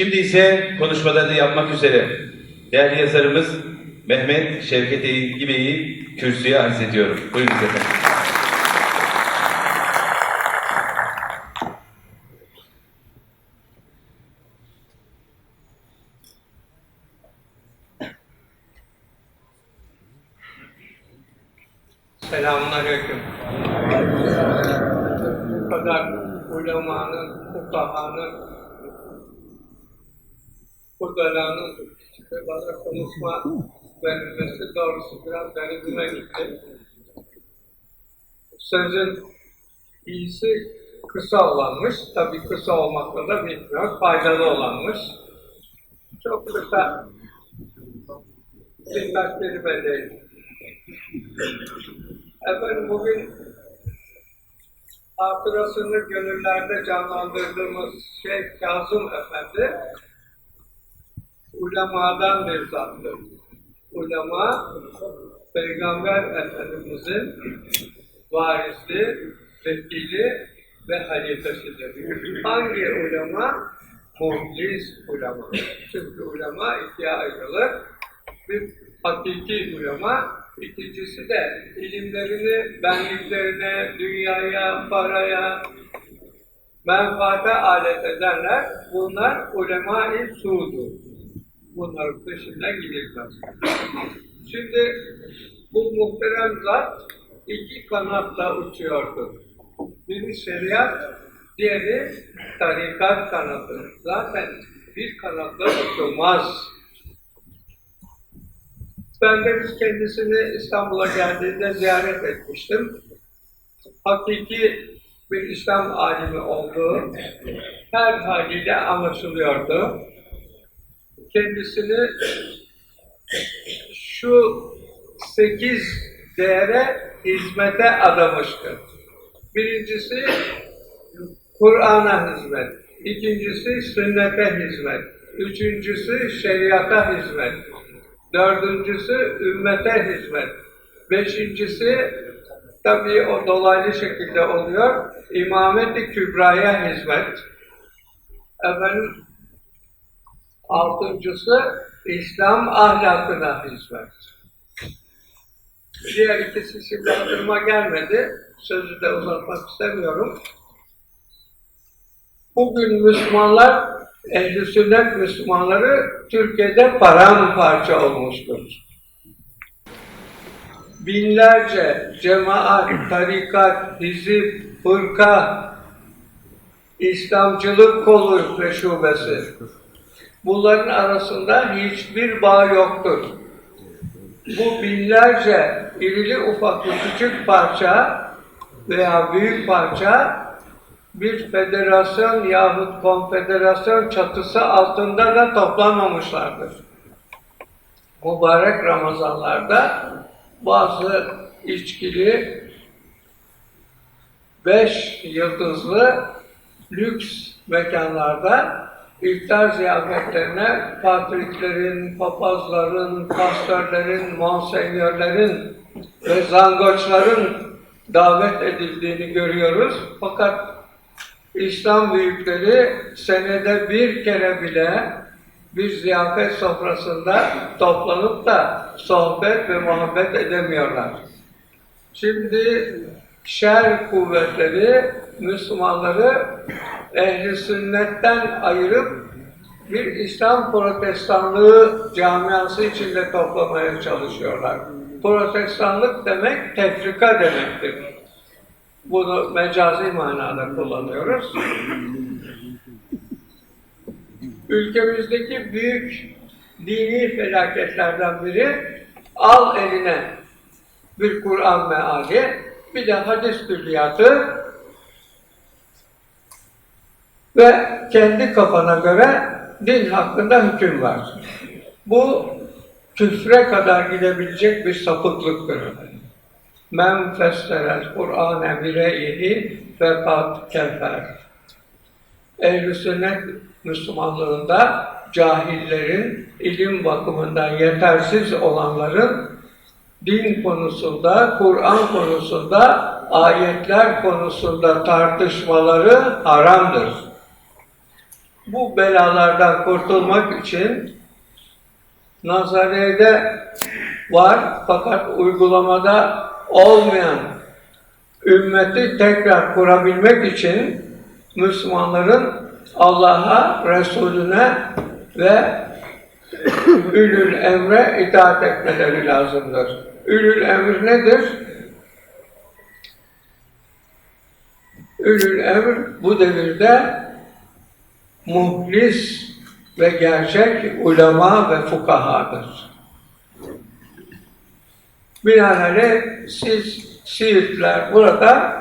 Şimdi ise konuşmalarını yapmak üzere değerli yazarımız Mehmet Şevket İbe'yi kürsüye arz ediyorum. Buyurun efendim. Selamun Aleyküm. Bu kadar ulemanın, fukahanın, kudalanın bana konuşma verilmesi doğrusu biraz garibime gitti. Sözün iyisi kısa olanmış, tabii kısa olmakla da bitmiyor, faydalı olanmış. Çok kısa birkaç kelime değil. Efendim bugün hatırasını gönüllerde canlandırdığımız şey Kazım Efendi ulemadan bir zattır. Ulema Peygamber Efendimizin varisi, vekili ve halifesidir. Hangi ulema? Muciz ulema. Çünkü ulema ikiye ayrılır. Bir hakiki ulema, ikincisi de ilimlerini benliklerine, dünyaya, paraya, menfaate alet ederler. Bunlar ulema-i sudur. Bunların dışına gidilmez. Şimdi bu muhterem zat iki kanatla uçuyordu. Biri şeriat, diğeri tarikat kanadı. Zaten bir kanatla uçulmaz. Ben de biz kendisini İstanbul'a geldiğinde ziyaret etmiştim. Hakiki bir İslam alimi olduğu her haliyle anlaşılıyordu. Kendisini şu sekiz değere hizmete adamıştı. Birincisi Kur'an'a hizmet, ikincisi sünnete hizmet, üçüncüsü şeriata hizmet, dördüncüsü ümmete hizmet, beşincisi tabii o dolaylı şekilde oluyor, İmamet-i Kübra'ya hizmet, efendim altıncısı İslam ahlakına hizmet. Diğer ikisi şimdi gelmedi. Sözü de uzatmak istemiyorum. Bugün Müslümanlar, ehl sünnet Müslümanları Türkiye'de paramparça olmuştur. Binlerce cemaat, tarikat, hizip, fırka, İslamcılık kolu ve şubesi. Bunların arasında hiçbir bağ yoktur. Bu binlerce irili ufaklı küçük parça veya büyük parça bir federasyon yahut konfederasyon çatısı altında da toplanmamışlardır. Mübarek Ramazanlarda bazı içkili beş yıldızlı lüks mekanlarda iftar ziyafetlerine patriklerin, papazların, pastörlerin, monsenyörlerin ve zangoçların davet edildiğini görüyoruz. Fakat İslam büyükleri senede bir kere bile bir ziyafet sofrasında toplanıp da sohbet ve muhabbet edemiyorlar. Şimdi şer kuvvetleri Müslümanları ehli sünnetten ayırıp bir İslam protestanlığı camiası içinde toplamaya çalışıyorlar. Protestanlık demek tefrika demektir. Bunu mecazi manada kullanıyoruz. Ülkemizdeki büyük dini felaketlerden biri al eline bir Kur'an meali, bir de hadis külliyatı ve kendi kafana göre din hakkında hüküm var. Bu küfre kadar gidebilecek bir sapıklıktır. Men fesserel Kur'ane bireyihi fekat kefer. Ehl-i sünnet Müslümanlığında cahillerin, ilim bakımından yetersiz olanların din konusunda, Kur'an konusunda, ayetler konusunda tartışmaları haramdır. Bu belalardan kurtulmak için nazariyede var fakat uygulamada olmayan ümmeti tekrar kurabilmek için Müslümanların Allah'a, Resulüne ve Ülül emre itaat etmeleri lazımdır. Ülül emir nedir? Ülül emr bu devirde muhlis ve gerçek ulema ve fukahadır. Binaenaleyh siz Siirtler burada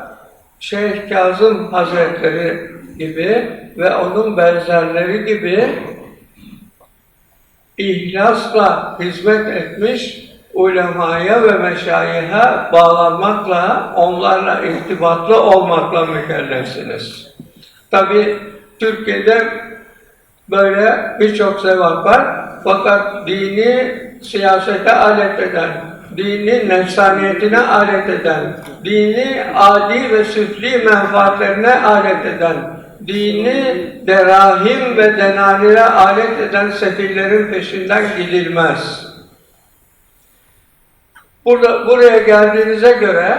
Şeyh Kazım Hazretleri gibi ve onun benzerleri gibi ihlasla hizmet etmiş ulemaya ve meşayihe bağlanmakla, onlarla irtibatlı olmakla mükellefsiniz. Tabi Türkiye'de böyle birçok sevap var. Fakat dini siyasete alet eden, dini nefsaniyetine alet eden, dini adi ve süfli menfaatlerine alet eden, dini derahim ve denanire alet eden sefillerin peşinden gidilmez. Burada, buraya geldiğinize göre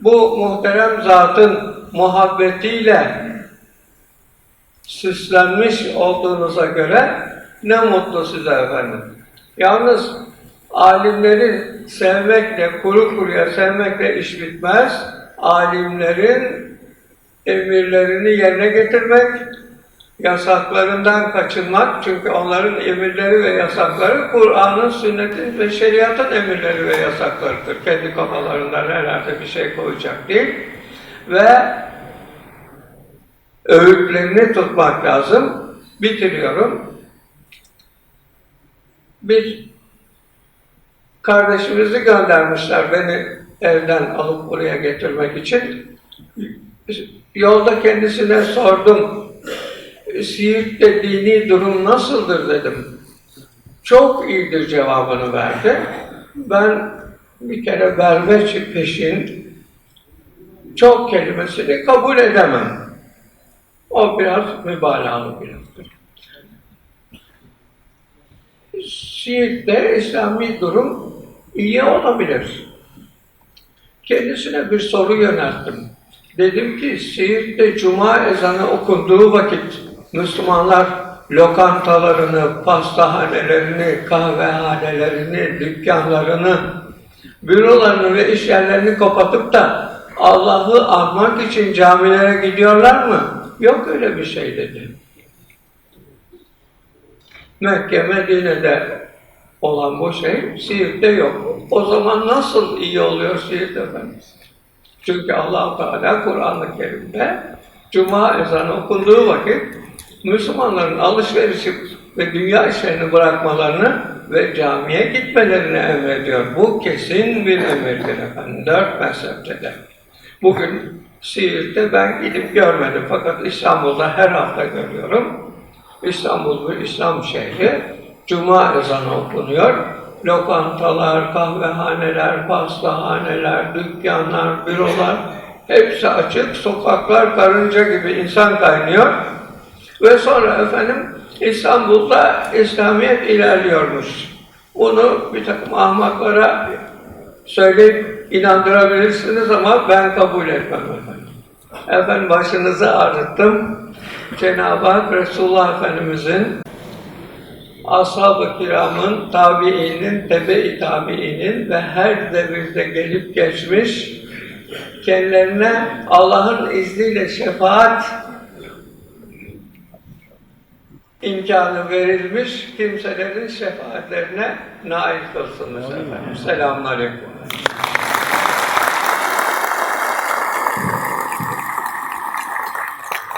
bu muhterem zatın muhabbetiyle süslenmiş olduğunuza göre ne mutlu size efendim. Yalnız alimleri sevmekle, kuru kuruya sevmekle iş bitmez. Alimlerin emirlerini yerine getirmek, yasaklarından kaçınmak çünkü onların emirleri ve yasakları Kur'an'ın, sünnetin ve şeriatın emirleri ve yasaklarıdır. Kendi kafalarından herhalde bir şey koyacak değil. Ve öğütlerini tutmak lazım. Bitiriyorum. Bir kardeşimizi göndermişler beni evden alıp buraya getirmek için. Yolda kendisine sordum. Siirt'te dini durum nasıldır dedim. Çok iyidir cevabını verdi. Ben bir kere berbe peşin çok kelimesini kabul edemem. O biraz mübalağalı bir laftır. Siirt'te İslami durum iyi olabilir. Kendisine bir soru yönelttim. Dedim ki Siirt'te cuma ezanı okunduğu vakit Müslümanlar lokantalarını, pastahanelerini, kahvehanelerini, dükkanlarını, bürolarını ve iş yerlerini kapatıp da Allah'ı anmak için camilere gidiyorlar mı? Yok öyle bir şey dedi. Mekke, Medine'de olan bu şey Siirt'te yok. O zaman nasıl iyi oluyor Siirt efendim? Çünkü allah Teala Kur'an-ı Kerim'de Cuma ezanı okunduğu vakit Müslümanların alışverişi ve dünya işlerini bırakmalarını ve camiye gitmelerini emrediyor. Bu kesin bir emirdir efendim. Dört mezhepte de. Bugün Siirt'te ben gidip görmedim fakat İstanbul'da her hafta görüyorum. İstanbul bir İslam şehri. Cuma ezanı okunuyor. Lokantalar, kahvehaneler, pastahaneler, dükkanlar, bürolar hepsi açık. Sokaklar karınca gibi insan kaynıyor. Ve sonra efendim İstanbul'da İslamiyet ilerliyormuş. Bunu bir takım ahmaklara söyleyip inandırabilirsiniz ama ben kabul etmem efendim. Efendim başınızı ağrıttım. Cenab-ı Hak Resulullah Efendimizin ashab-ı kiramın, tabiinin, tebe-i tabiinin ve her devirde gelip geçmiş kendilerine Allah'ın izniyle şefaat imkanı verilmiş kimselerin şefaatlerine nail kılsınız efendim. Selamun Aleyküm.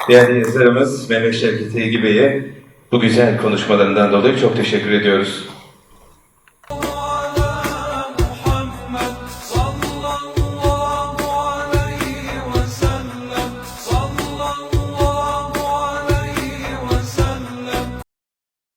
Değerli yazarımız Mehmet Şevket Eygi Bey'e bu güzel konuşmalarından dolayı çok teşekkür ediyoruz.